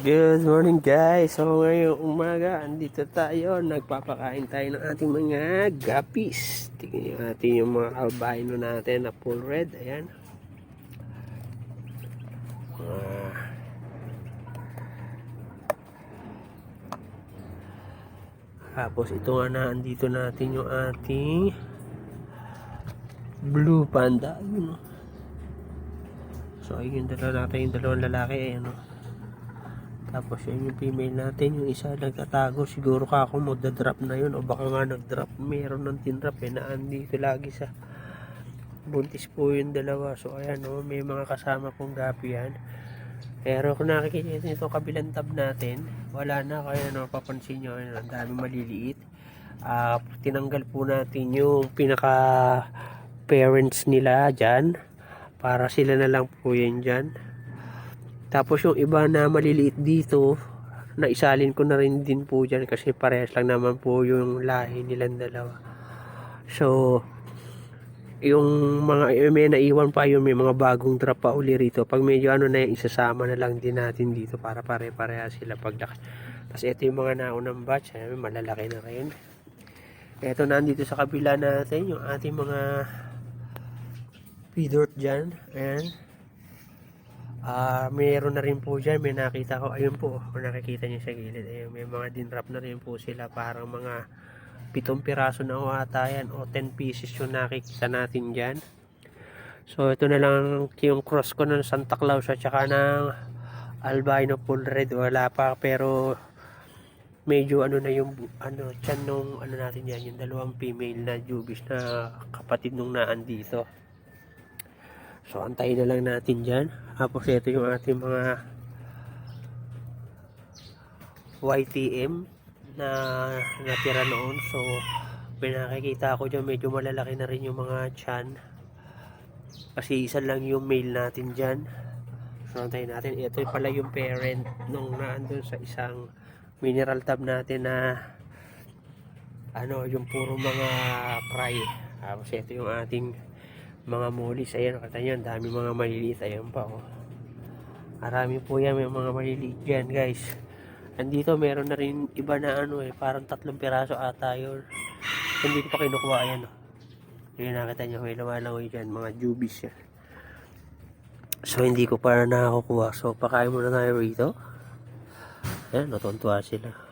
Good morning guys! So ngayong umaga, andito tayo, nagpapakain tayo ng ating mga gapis. Tingnan natin yung mga albino natin na full red. Ayan. Ah. Tapos ito nga na, andito natin yung ating blue panda. Ayun. oh. So ayun dalawa natin, yung dalawang lalaki. Ayan o. Tapos yun yung female natin, yung isa nagtatago, siguro ka ako magda-drop na yun o baka nga nag-drop, meron ng tinrap eh, na andito lagi sa buntis po yung dalawa. So ayan o, may mga kasama kong gapi yan. Pero kung nakikita nyo itong kabilang tab natin, wala na, kaya no, papansin nyo, ayun, ang dami maliliit. Ah, tinanggal po natin yung pinaka parents nila dyan, para sila na lang po yan dyan. Tapos yung iba na maliliit dito, naisalin ko na rin din po dyan kasi parehas lang naman po yung lahi nilang dalawa. So, yung mga may naiwan pa yung may mga bagong drop pa uli rito. Pag medyo ano na yung isasama na lang din natin dito para pare-pareha sila paglaki. Tapos ito yung mga naunang batch, eh, malalaki na rin. Ito nandito sa kabila natin yung ating mga feedert dyan. Ayan. Ah, mayroon na rin po dyan, may nakita ko, ayun po, kung nakikita niyo sa gilid, ayun, may mga dinrap na rin po sila, parang mga pitong piraso na o ata yan, o 10 pieces yung nakikita natin dyan. So, ito na lang yung cross ko ng Santa Claus at saka ng albino full red, wala pa, pero medyo ano na yung, ano, chan nung, ano natin yan, yung dalawang female na jubis na kapatid nung naan dito. So, antayin na lang natin dyan. Tapos, ito yung ating mga YTM na natira noon. So, pinakikita ko dyan, medyo malalaki na rin yung mga chan. Kasi isa lang yung male natin dyan. So, antayin natin. Ito pala yung parent nung naandun sa isang mineral tab natin na ano, yung puro mga fry. Tapos, ito yung ating mga molis. Ayan, kata nyo, ang dami mga maliliit. Ayan pa, oh. Marami po yan, may mga maliliit dyan, guys. Andito, meron na rin iba na ano eh, parang tatlong piraso ata yun. Hindi pa kinukuha, ayan, oh. Yung nakita nyo, may lumalangoy dyan, mga jubis yan. So, hindi ko pa nakakukuha. So, pakain muna tayo rito. Ayan, natuntua sila.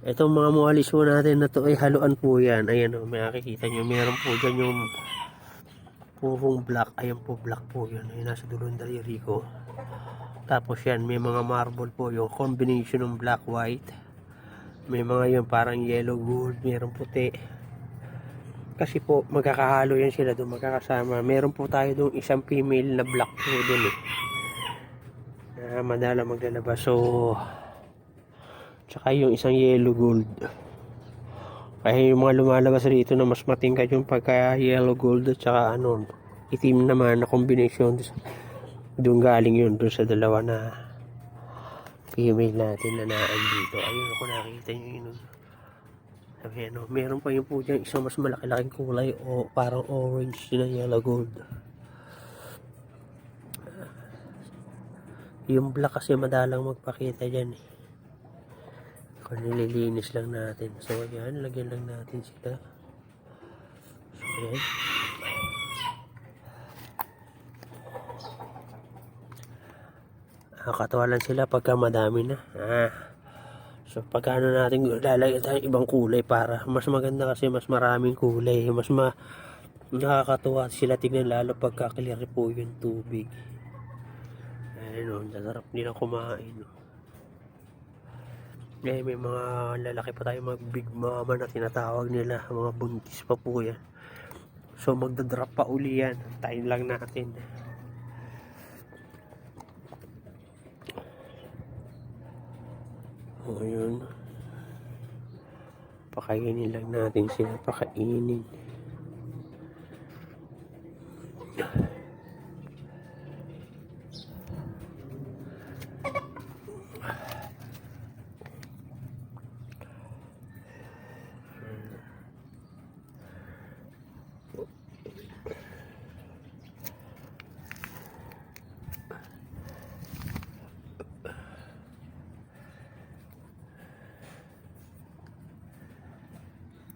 Itong mga mualis po natin na to ay haluan po yan. Ayan o, may nakikita nyo. Meron po dyan yung purong black. Ayan po, black po yun. Ayan, nasa dulo ng daliri ko. Tapos yan, may mga marble po yung combination ng black white. May mga yun parang yellow gold, meron puti. Kasi po, magkakahalo yan sila doon, magkakasama. Meron po tayo doon isang female na black po doon eh. Na madala maglalabas. So, Tsaka yung isang yellow gold. Kaya yung mga lumalabas rito na mas matingkad yung pagka yellow gold at tsaka ano, itim naman na combination. Doon galing yun, doon sa dalawa na female natin na naan dito. Ayun ako nakikita nyo yun. Sabi ano, meron pa yung po dyan isang mas malaki-laking kulay o parang orange na yellow gold. Yung black kasi madalang magpakita dyan eh. Kung nililinis lang natin. So, ayan, lagyan lang natin sila. So, ayan. Nakakatawa lang sila pagka madami na. Ah. So, pagka ano natin, lalagyan tayo ibang kulay para mas maganda kasi mas maraming kulay. Mas ma nakakatuwa sila tignan lalo pagka clear po yung tubig. Ayun, oh, sarap nilang kumain. Oh. Eh, may mga lalaki pa tayo, mga big mama na tinatawag nila. Mga buntis pa po yan. So, magdadrop pa uli yan. Tayo lang natin. O, yun. Pakainin lang natin sila. Pakainin.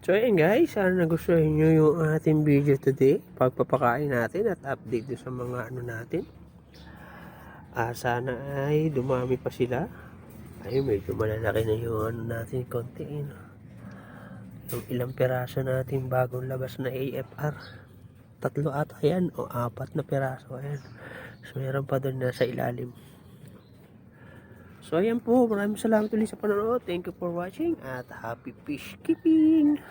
So ayun guys, sana nagustuhan nyo yung ating video today. Pagpapakain natin at update sa mga ano natin. Ah, sana ay dumami pa sila. Ay, medyo malalaki na yung ano natin konti. eh? Yung ilang piraso natin bagong labas na AFR. Tatlo ata yan o apat na piraso. Ayan. So meron pa doon nasa ilalim. So ayan po, maraming salamat ulit sa panonood. Thank you for watching at happy fish keeping!